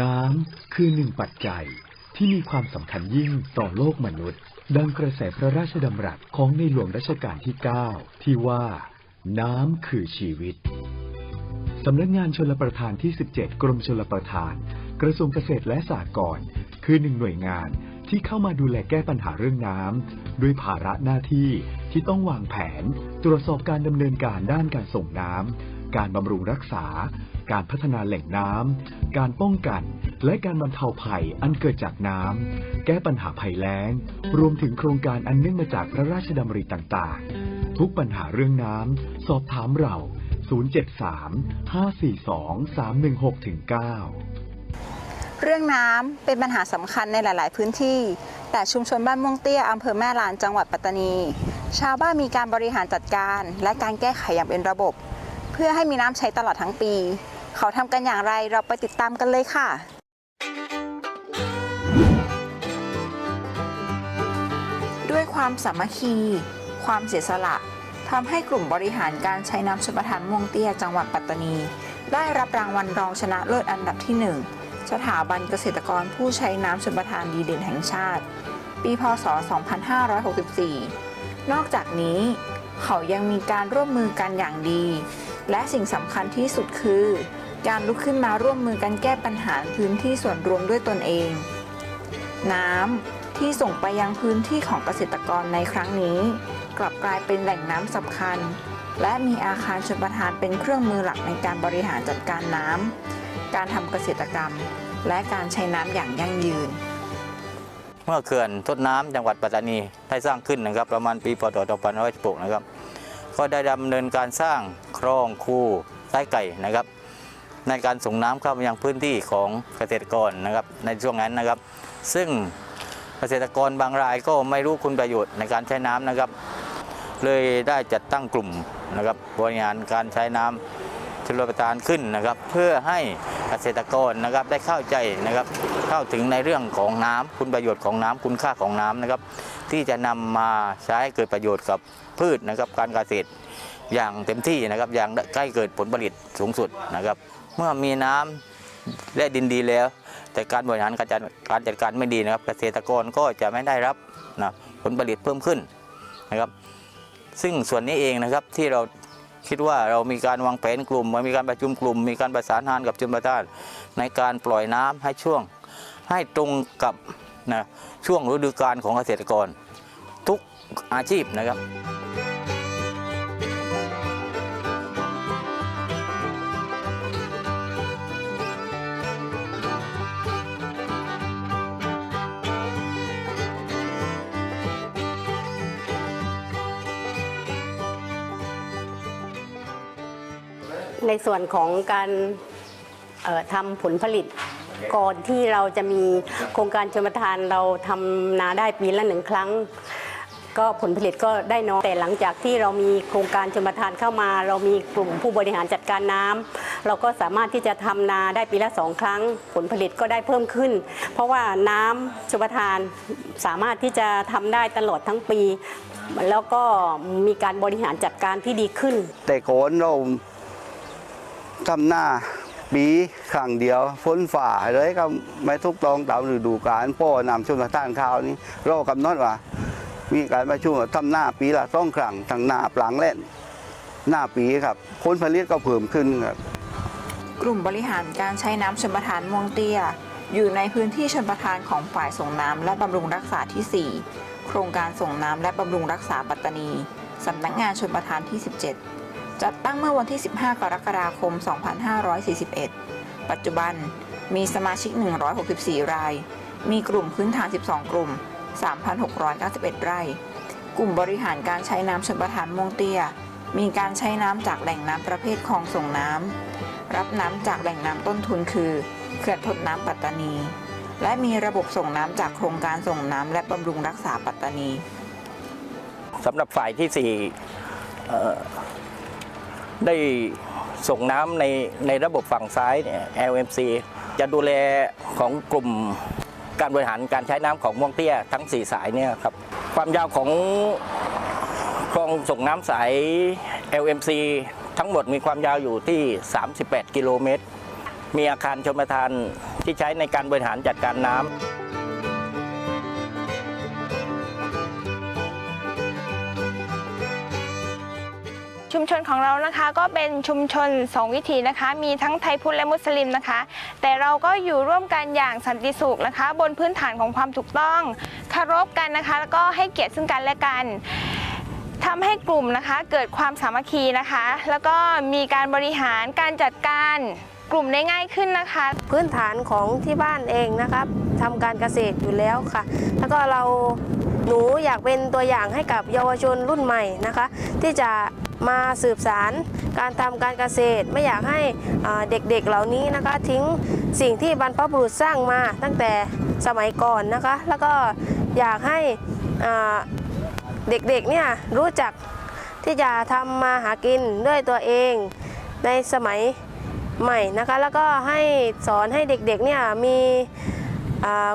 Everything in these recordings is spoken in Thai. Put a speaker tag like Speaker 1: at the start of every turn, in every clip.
Speaker 1: น้ำคือหนึ่งปัจจัยที่มีความสำคัญยิ่งต่อโลกมนุษย์ ดังกระแสพระราชดำรัสของในหลวงรัชกาลที่ 9 ที่ว่า น้ำคือชีวิต สำนักงานชลประทานที่ 17 กรมชลประทาน กระทรวงเกษตรและสหกรณ์คือหนึ่งหน่วยงานที่เข้ามาดูแลแก้ปัญหาเรื่องน้ำด้วยภาระหน้าที่ที่ต้องวางแผน ตรวจสอบการดำเนินการด้านการส่งน้ำการบำรุงรักษา การพัฒนาแหล่งน้ำ การป้องกัน และการบรรเทาภัยอันเกิดจากน้ำ แก้ปัญหาภัยแล้ง รวมถึงโครงการอันเนื่องมาจากพระราชดำริต่างๆ ทุกปัญหาเรื่องน้ำ สอบถามเรา 073-542-316-9
Speaker 2: เรื่องน้ำเป็นปัญหาสำคัญในหลาย ๆ พื้นที่ แต่ชุมชนบ้านม่วงเตี้ยอำเภอแม่ลานจังหวัดปัตตานี ชาวบ้านมีการบริหารจัดการ และการแก้ไขอย่างเป็นระบบ เพื่อให้มีน้ำใช้ตลอดทั้งปี เขาทำกันอย่างไรเราไปติดตามกันเลยค่ะด้วยความสามัคคี ความเสียสละทำให้กลุ่มบริหารการใช้น้ำชลประทานม่วงเตี้ยจังหวัดปัตตานี ได้รับรางวัลรองชนะเลิศอันดับที่หนึ่งสถาบันเกษตรกรผู้ใช้น้ำชลประทานดีเด่นแห่งชาติ ปีพศ 2564 นอกจากนี้ เขายังมีการร่วมมือกันอย่างดี และสิ่งสำคัญที่สุดคือ การลุกขึ้นมาร่วมมือกันแก้ปัญหาพื้นที่ส่วนรวมด้วยตนเอง น้ำที่ส่งไปยังพื้นที่ของเกษตรกรในครั้งนี้ กลับกลายเป็นแหล่งน้ำสำคัญ และมีอาคารชลประทานเป็นเครื่องมือหลักในการบริหารจัดการน้ำการทำเกษตรกรรม และการใช้น้ำอย่างยั่งยืน
Speaker 3: เมื่อเขื่อนทดน้ำจังหวัดปัตตานีได้สร้างขึ้นนะครับ ประมาณปีพศ2516นะครับก็ได้ดำเนินการสร้างคลองคูใต้ไก่นะครับ ในการส่งน้ำเข้ามายังพื้นที่ของเกษตรกรนะครับในช่วงนั้นนะครับ ซึ่งเกษตรกรบางรายก็ไม่รู้คุณประโยชน์ในการใช้น้ำนะครับ เลยได้จัดตั้งกลุ่มนะครับบริหารการใช้น้ำชลประทานขึ้นนะครับ เพื่อให้เกษตรกรนะครับได้เข้าใจนะครับเข้าถึงในเรื่องของน้ำคุณประโยชน์ของน้ำคุณค่าของน้ำนะครับ ที่จะนำมาใช้เกิดประโยชน์กับพืชนะครับการเกษตรอย่างเต็มที่นะครับอย่างใกล้เกิดผลผลิตสูงสุดนะครับ เมื่อมีน้ำและดินดีแล้ว แต่การบริหารการจัดการจัดการไม่ดีนะครับ เกษตรกรก็จะไม่ได้รับนะผลผลิตเพิ่มขึ้นนะครับ ซึ่งส่วนนี้เองนะครับที่เราคิดว่าเรามีการวางแผนกลุ่มมีการประชุมกลุ่ม มีการประสานงานกับชนประทานในการปล่อยน้ำให้ช่วงให้ตรงกับนะช่วงฤดูกาลของเกษตรกร ทุกอาชีพนะครับ
Speaker 4: ในส่วนของการทำผลผลิตก่อนที่เราจะมีโครงการชมทานเราทำนาได้ปีละหนึ่งครั้ง ก็ผลผลิตก็ได้น้อยแต่หลังจากที่เรามีโครงการชมทานเข้ามา เรามีกลุ่มผู้บริหารจัดการน้ำเราก็สามารถที่จะทำนาได้ปีละสองครั้ง ผลผลิตก็ได้เพิ่มขึ้น เพราะว่าน้ำชมทานสามารถที่จะทำได้ตลอดทั้งปี แล้วก็มีการบริหารจัดการที่ดีขึ้น
Speaker 5: แต่ก่อนเรา ทำหน้าปีครั้งเดียวฝนฝ่าเลยก็ไม่ทุกตองตามฤดูกาลพ่อนำชมทานข้าวนี้เรากำหนดว่า มีการประชุมว่าทำหน้าปีละต้องครั้งทั้งหน้าปลังและหน้าปีครับผลผลิตก็เพิ่มขึ้นครับ
Speaker 2: กลุ่มบริหารการใช้น้ำชลประทานม่วงเตี้ย อยู่ในพื้นที่ชลประทานของฝ่ายส่งน้ำและบำรุงรักษาที่ 4 โครงการส่งน้ำและบำรุงรักษาปัตตานีสำนักงานชลประทานที่ 17 จัดตั้งเมื่อวันที่ 15 กรกฎาคม 2541 ปัจจุบันมีสมาชิก 164 ราย มีกลุ่มพื้นฐาน 12 กลุ่ม 3,691 ไร่ กลุ่มบริหารการใช้น้ำชลประทานม่วงเตี้ย มีการใช้น้ำจากแหล่งน้ำประเภทคลองส่งน้ำ รับน้ำจากแหล่งน้ำต้นทุนคือเขื่อนทดน้ำปัตตานี และมีระบบส่งน้ำจากโครงการส่งน้ำและบำรุงรักษาปัตตานี
Speaker 3: สำหรับฝ่ายที่สี่ ได้ส่งน้ำในในระบบฝั่งซ้ายเนี่ย LMC จะดูแลของกลุ่มการบริหารการใช้น้ำของม่วงเตี้ยทั้ง 4 สายเนี่ยครับ ความยาวของคลองส่งน้ำสาย LMC ทั้งหมดมีความยาวอยู่ที่ 38 กิโลเมตร มีอาคารชมประทานที่ใช้ในการบริหารจัดการน้ำ
Speaker 6: ชุมชนของเรานะคะก็เป็นชุมชน 2 วิถีนะคะ มีทั้งไทยพุทธและมุสลิมนะคะ แต่เราก็อยู่ร่วมกันอย่างสันติสุขนะคะ บนพื้นฐานของความถูกต้องเคารพกันนะคะ แล้วก็ให้เกียรติซึ่งกันและกันทำให้กลุ่มนะคะเกิดความสามัคคีนะคะ แล้วก็มีการบริหารการจัดการกลุ่มได้ง่ายขึ้นนะคะ
Speaker 7: พื้นฐานของที่บ้านเองนะครับทำการเกษตรอยู่แล้วค่ะ แล้วก็เราหนูอยากเป็นตัวอย่างให้กับเยาวชนรุ่นใหม่นะคะ ที่จะ มาสืบสารการทำการเกษตร ไม่อยากให้เด็กๆเหล่านี้นะคะ ทิ้งสิ่งที่บรรพบุรุษสร้างมาตั้งแต่สมัยก่อนนะคะ แล้วก็อยากให้เด็กๆเนี่ยรู้จักที่จะทำมาหากินด้วยตัวเองในสมัยใหม่นะคะ แล้วก็ให้สอนให้เด็กๆเนี่ยมี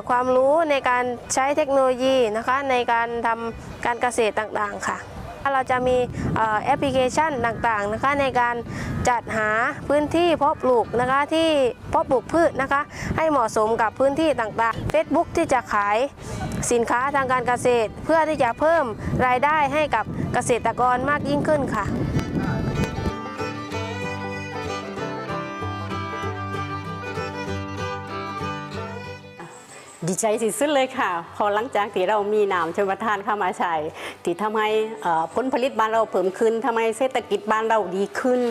Speaker 7: ความรู้ในการใช้เทคโนโลยีนะคะในการทำการเกษตรต่างๆค่ะ เราจะมีแอปพลิเคชันต่างๆนะคะในการจัดหาพื้นที่เพาะปลูกนะคะที่เพาะปลูกพืชนะคะให้เหมาะสมกับพื้นที่ต่างๆ Facebook ที่จะขายสินค้าทางการเกษตร เพื่อที่จะเพิ่มรายได้ให้กับเกษตรกรมากยิ่งขึ้นค่ะ
Speaker 4: ดีใจที่สุดเลยค่ะ พอหลังจากที่เรามีน้ำชลประทานเข้ามาใช้ที่ทำให้ผลผลิตบ้านเราเพิ่มขึ้นทำให้เศรษฐกิจบ้านเราดีขึ้น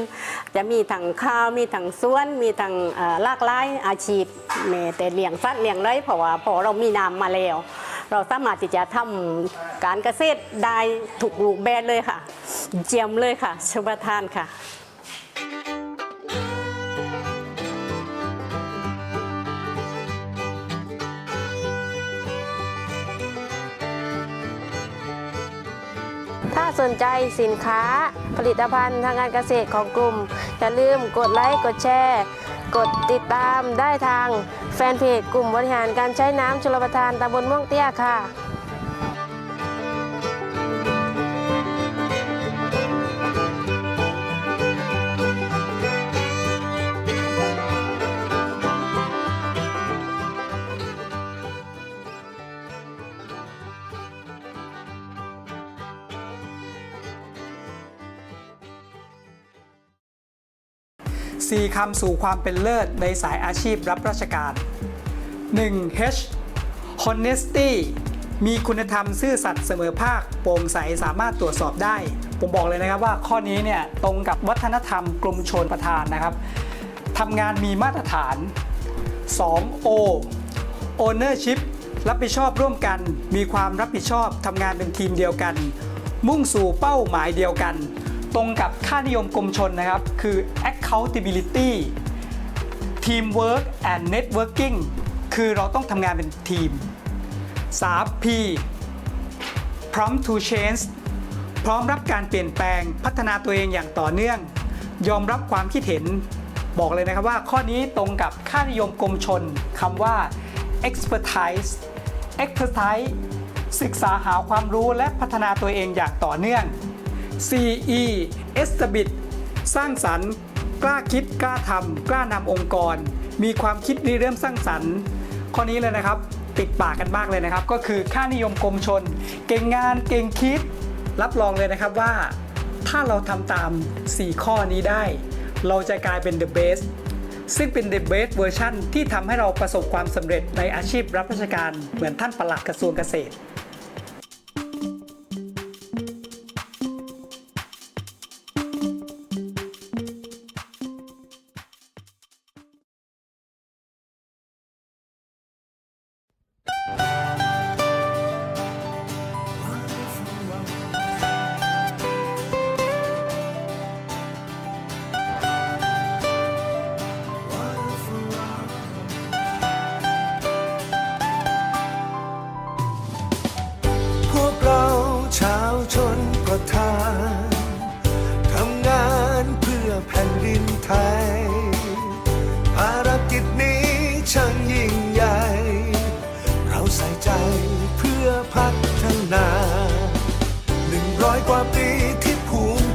Speaker 4: จะมีทั้งข้าวมีทั้งสวน มีทั้งหลากหลายอาชีพแม้แต่เลี้ยงสัตว์เลี้ยงไรเพราะว่าพอเรามีน้ำมาแล้ว เราสามารถที่จะทำการเกษตรได้ถูกรูปแบบเลยค่ะ เจียมเลยค่ะชลประทานค่ะ
Speaker 7: สนใจสินค้าผลิตภัณฑ์ทางการเกษตรของกลุ่ม อย่าลืมกดไลค์กดแชร์ กดติดตามได้ทางแฟนเพจกลุ่มบริหารการใช้น้ำชลประทานตำบลม่วงเตี้ยค่ะ
Speaker 8: 4 คำสู่ความเป็นเลิศในสายอาชีพรับราชการ 1. H honesty มีคุณธรรมซื่อสัตย์เสมอภาคโปร่งใสสามารถตรวจสอบได้ ผมบอกเลยนะครับว่าข้อนี้เนี่ยตรงกับวัฒนธรรมกรมชนประทานนะครับทำงานมีมาตรฐาน 2. O ownership รับผิดชอบร่วมกัน มีความรับผิดชอบทำงานเป็นทีมเดียวกัน มุ่งสู่เป้าหมายเดียวกัน ตรงกับค่านิยมกรมชนนะครับ คือ accountability teamwork and networking คือเราต้องทำงานเป็นทีม 3P prompt to change พร้อมรับการเปลี่ยนแปลงพัฒนาตัวเองอย่างต่อเนื่อง ยอมรับความคิดเห็นบอกเลยนะครับว่าข้อนี้ตรงกับค่านิยมกรมชนคำว่า expertise expertise ศึกษาหาความรู้และพัฒนาตัวเองอย่างต่อเนื่อง CE establish สร้างสรรค์ กล้าคิดกล้าทำกล้านำองค์กร มีความคิดริเริ่มสร้างสรรค์ ข้อนี้เลยนะครับ ติดปากกันมากเลยนะครับ ก็คือค่านิยมกรมชน เก่งงานเก่งคิด รับรองเลยนะครับว่า ถ้าเราทำตาม 4 ข้อนี้ได้ เราจะกลายเป็น the best ซึ่งเป็น the best version ที่ทำให้เราประสบความสำเร็จในอาชีพรับราชการเหมือนท่านปลัดกระทรวงเกษตร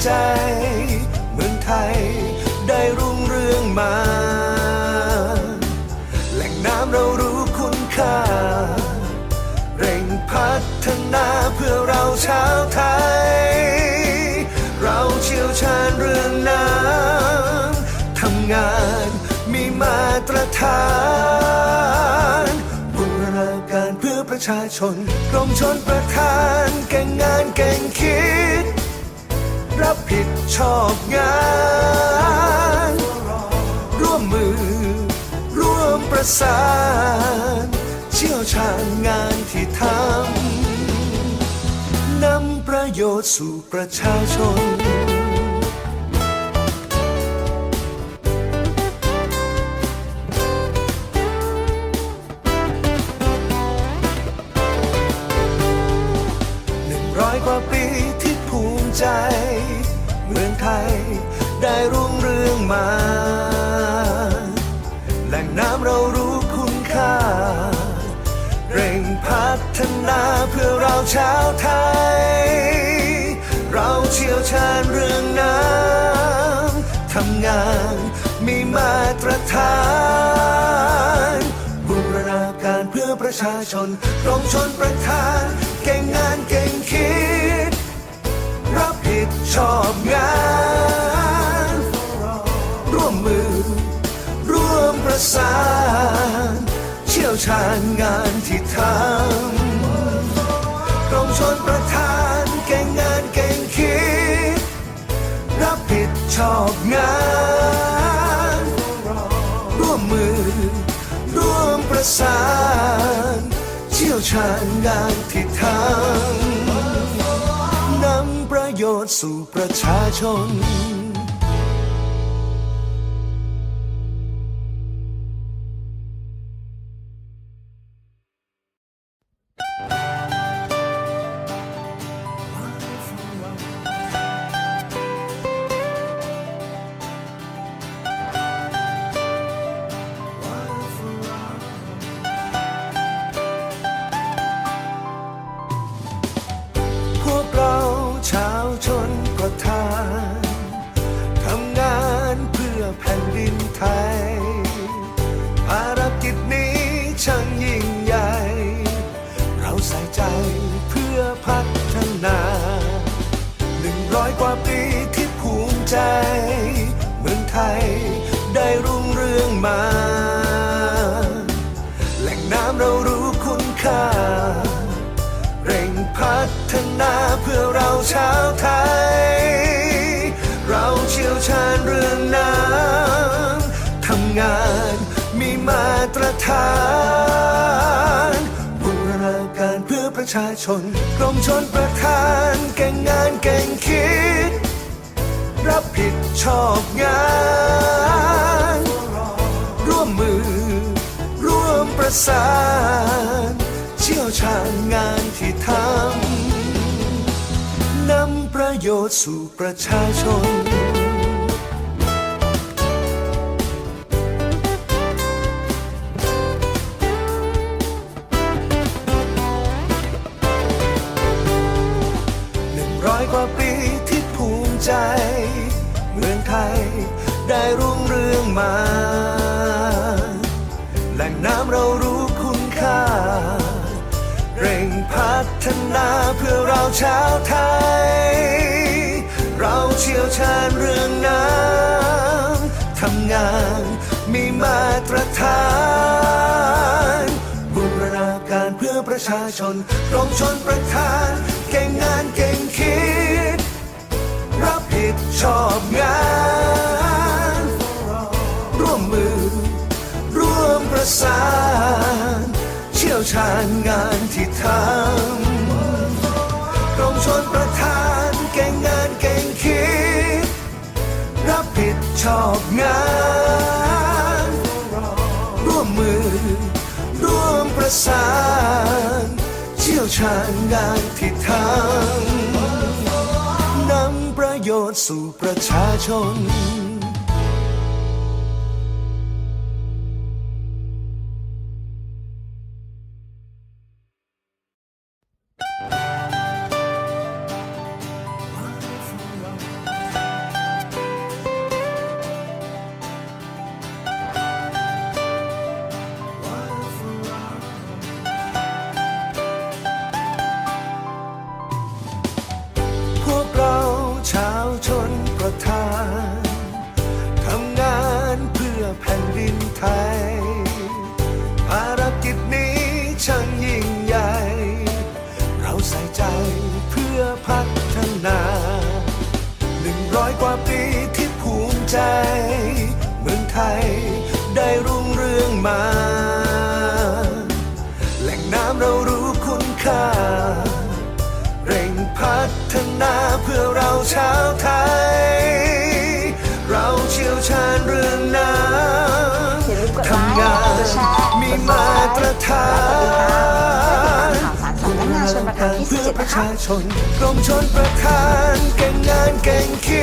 Speaker 9: จ เมืองไทยได้รุ่งเรืองมา แหล่งน้ำเรารู้คุณค่า เร่งพัฒนาเพื่อเราชาวไทย เราเชี่ยวชาญเรื่องน้ำทำงานมีมาตรฐานบูรณาการเพื่อประชาชนกรมชนประธานแก่งงานแก่งคิด รับผิดชอบงาน ร่วมมือ ร่วมประสาน เชี่ยวชาญงานที่ทำนำประโยชน์สู่ประชาชน มา แหล่งน้ำเรารู้คุณค่า เร่งพัฒนาเพื่อเราชาวไทย เราเชี่ยวชาญเรื่องน้ำทำงานมีมาตรฐานบูรณาการเพื่อประชาชนกรมชนประทานเก่งงานเก่งคิด รับผิดชอบงาน อบงานร่วมมือ ร่วมประสาน เชี่ยวชาญงานทิศทางนำประโยชน์สู่ประชาชน ชาวไทย เราเชี่ยวชาญเรื่องน้ำทำงานมีมาตรฐานบูรณาการเพื่อประชาชนกรมชนประทานเก่งงานเก่งคิด รับผิดชอบงาน ร่วมมือ ร่วมประสาน เชี่ยวชาญงานที่ทำ นำประโยชน์สู่ประชาชน หนึ่งร้อยกว่าปีที่ภูมิใจ เมืองไทยได้รุ่งเรืองมา แหล่งน้ำเรารู้คุณค่า เร่งพัฒนาเพื่อเราชาวไทย เชี่ยวชาญเรื่องน้ำทำงานมีมาตรฐานบูรณาการเพื่อประชาชนกรมชนประทาน เก่งงานเก่งคิด รับผิดชอบงาน ร่วมมือ ร่วมประสาน เชี่ยวชาญงานที่ทำกรมชนประทาน ชอบงาน ร่วมมือ ร่วมประสาน เชี่ยวชาญงานที่ทำนำประโยชน์สู่ประชาชนพวกเราชาวชนประทาน จ เมืองไทยได้รุ่งเรืองมา แหล่งน้ำเรารู้คุณค่า เร่งพัฒนาเพื่อเราชาวไทย เราเชี่ยวชาญเรื่องน้ำทำงานมีมาตรฐาน
Speaker 2: คุณงาน
Speaker 9: เพื่อประชาชนกรมชนประทานเก่งงานเก่งคิด